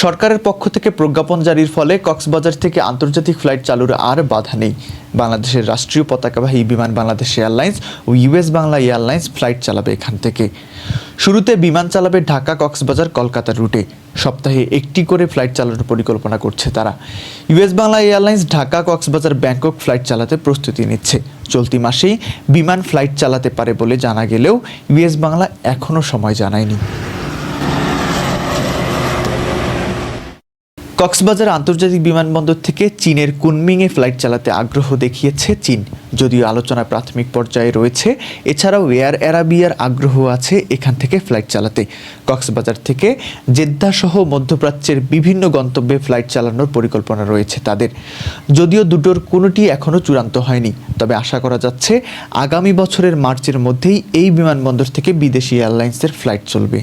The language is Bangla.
সরকারের পক্ষ থেকে প্রজ্ঞাপন জারির ফলে কক্সবাজার থেকে আন্তর্জাতিক ফ্লাইট চালুর আর বাধা নেই। বাংলাদেশের রাষ্ট্রীয় পতাকাবাহী বিমান বাংলাদেশ এয়ারলাইন্স ও ইউএস বাংলা এয়ারলাইন্স ফ্লাইট চালাবে এখান থেকে। শুরুতে বিমান চালাবে ঢাকা, কক্সবাজার কলকাতা রুটে। সপ্তাহে একটি করে ফ্লাইট চালানোর পরিকল্পনা করছে তারা। US Bangla airlines Dhaka, Cox's Bazar, Bangkok flight চালাতে প্রস্তুতি নিচ্ছে। চলতি মাসেই বিমান ফ্লাইট চালাতে পারে বলে জানা গেলেও ইউএস বাংলা এখনও সময় জানায়নি। কক্সবাজার আন্তর্জাতিক বিমানবন্দর থেকে চীনের কুনমিংয়ে ফ্লাইট চালাতে আগ্রহ দেখিয়েছে চীন, যদিও আলোচনা প্রাথমিক পর্যায়ে রয়েছে। এছাড়াও এয়ার অ্যারাবিয়ার আগ্রহ আছে এখান থেকে ফ্লাইট চালাতে। কক্সবাজার থেকে জেদ্দা সহ মধ্যপ্রাচ্যের বিভিন্ন গন্তব্যে ফ্লাইট চালানোর পরিকল্পনা রয়েছে তাদের। যদিও দুটোর কোনোটি এখনও চূড়ান্ত হয়নি, তবে আশা করা যাচ্ছে আগামী বছরের মার্চের মধ্যেই এই বিমানবন্দর থেকে বিদেশি এয়ারলাইন্সের ফ্লাইট চলবে।